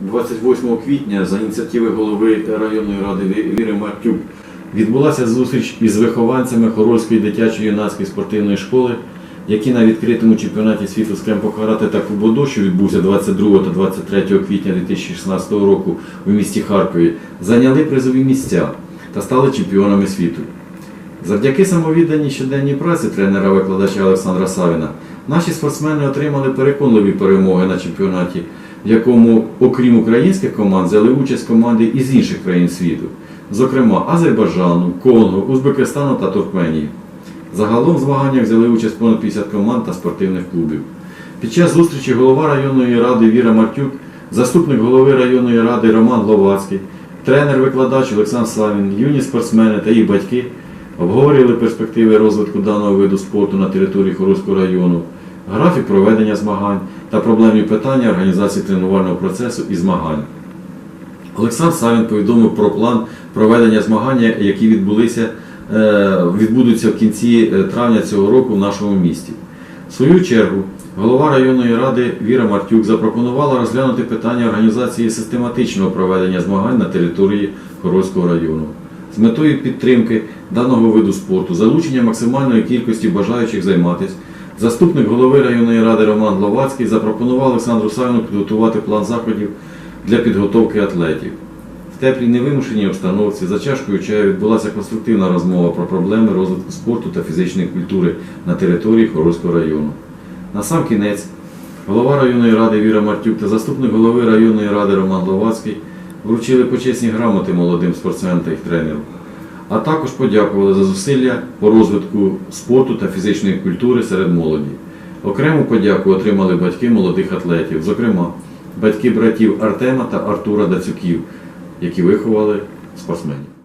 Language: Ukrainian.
28 квітня за ініціативи голови районної ради Віри Мартюк відбулася зустріч із вихованцями Хорольської дитячої юнацької спортивної школи, які на відкритому чемпіонаті світу з кемпо карате та кубодо, що відбувся 22 та 23 квітня 2016 року у місті Харкові, зайняли призові місця та стали чемпіонами світу. Завдяки самовідданій щоденній праці тренера-викладача Олександра Савіна наші спортсмени отримали переконливі перемоги на чемпіонаті, в якому, окрім українських команд, взяли участь команди із інших країн світу, зокрема Азербайджану, Конго, Узбекистану та Туркменії. Загалом в змаганнях взяли участь понад 50 команд та спортивних клубів. Під час зустрічі голова районної ради Віра Мартюк, заступник голови районної ради Роман Гловацький, тренер-викладач Олександр Савін, юні спортсмени та їх батьки обговорили перспективи розвитку даного виду спорту на території Хорольського району, графік проведення змагань та проблемні питання організації тренувального процесу і змагань. Олександр Савін повідомив про план проведення змагання, які відбулися, е, відбудуться в кінці е, травня цього року в нашому місті. В свою чергу, голова районної ради Віра Мартюк запропонувала розглянути питання організації систематичного проведення змагань на території Хорольського району. З метою підтримки даного виду спорту, залучення максимальної кількості бажаючих займатися, заступник голови районної ради Роман Гловацький запропонував Олександру Савіну підготувати план заходів для підготовки атлетів. В теплій невимушеній обстановці за чашкою чаю відбулася конструктивна розмова про проблеми розвитку спорту та фізичної культури на території Хорольського району. На сам кінець голова районної ради Віра Мартюк та заступник голови районної ради Роман Ловацький вручили почесні грамоти молодим спортсменам та їх тренерам, а також подякували за зусилля по розвитку спорту та фізичної культури серед молоді. Окрему подяку отримали батьки молодих атлетів, зокрема, батьки братів Артема та Артура Дацюків, які виховали спортсменів.